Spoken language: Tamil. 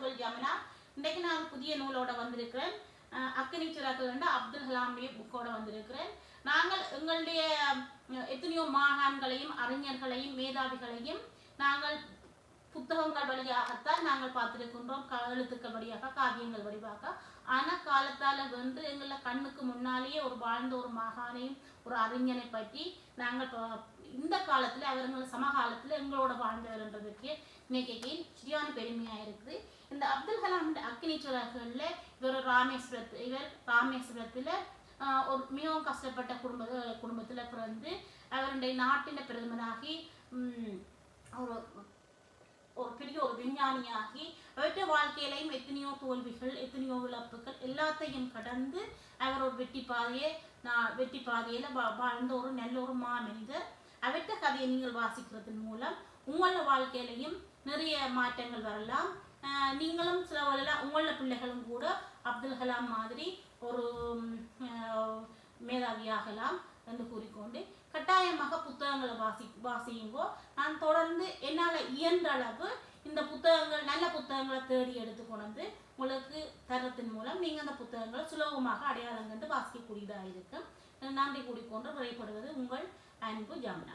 உங்கள் ஜமுனா இன்றைக்கு நான் புதிய நூலோட வந்திருக்கிறேன். அஹ் அக்கினி சிறாக்கள் வந்து அப்துல் கலாமுடைய புக்கோட வந்திருக்கிறேன். நாங்கள் எங்களுடைய எத்தனையோ மாகாண்களையும் அறிஞர்களையும் மேதாவிகளையும் நாங்கள் புத்தகங்கள் வழியாகத்தான் நாங்கள் பார்த்திருக்கின்றோம். எழுத்துக்கள் வழியாக காவியங்கள் வழியாக. ஆனா காலத்தால வந்து எங்களை கண்ணுக்கு முன்னாலேயே ஒரு வாழ்ந்த ஒரு மகானையும் ஒரு அறிஞனை பற்றி நாங்கள் இந்த காலத்தில் அவர்கள் சமகாலத்தில் எங்களோட வாழ்ந்தவர்ன்றதுக்கு இன்னைக்கு சரியான பெருமையாக இருக்குது. இந்த அப்துல் கலாம் அக்னி சுரகல்ல இவர் ராமேஸ்வரத்து இவர் ராமேஸ்வரத்தில் ஒரு மிகவும் கஷ்டப்பட்ட குடும்ப குடும்பத்தில் பிறந்து அவருடைய நாட்டின் பிரதமராகி ஒரு ஒரு பெரிய ஒரு விஞ்ஞானியாகி அவற்ற வாழ்க்கையிலையும் எத்தனையோ தோல்விகள் எத்தனையோ இழப்புகள் எல்லாத்தையும் கடந்து அவர் ஒரு வெட்டி பாதையை நான் வெட்டி பாதையில் வாழ்ந்த ஒரு நல்ல ஒரு மாமனிதர். அவற்ற கதையை நீங்கள் வாசிக்கிறதன் மூலம் உங்களோட வாழ்க்கையிலையும் நிறைய மாற்றங்கள் வரலாம். நீங்களும் சில வேளையில உங்களோட பிள்ளைகளும் கூட அப்துல் கலாம் மாதிரி ஒரு மேதாவியாகலாம் என்று கூறிக்கொண்டு கட்டாயமாக புத்தகங்களை வாசி வாசியுங்கோ. நான் தொடர்ந்து என்னால் இயன்ற அளவு இந்த புத்தகங்கள் நல்ல புத்தகங்களை தேடி எடுத்து கொண்டு வந்து உங்களுக்கு தரத்தின் மூலம் நீங்கள் அந்த புத்தகங்களை சுலபமாக அடையாளம் கண்டு வாசிக்கக்கூடியதாக இருக்கும். நன்றி கூடிக்கொண்டு விரைப்படுவது உங்கள் அன்பு ஜாமினா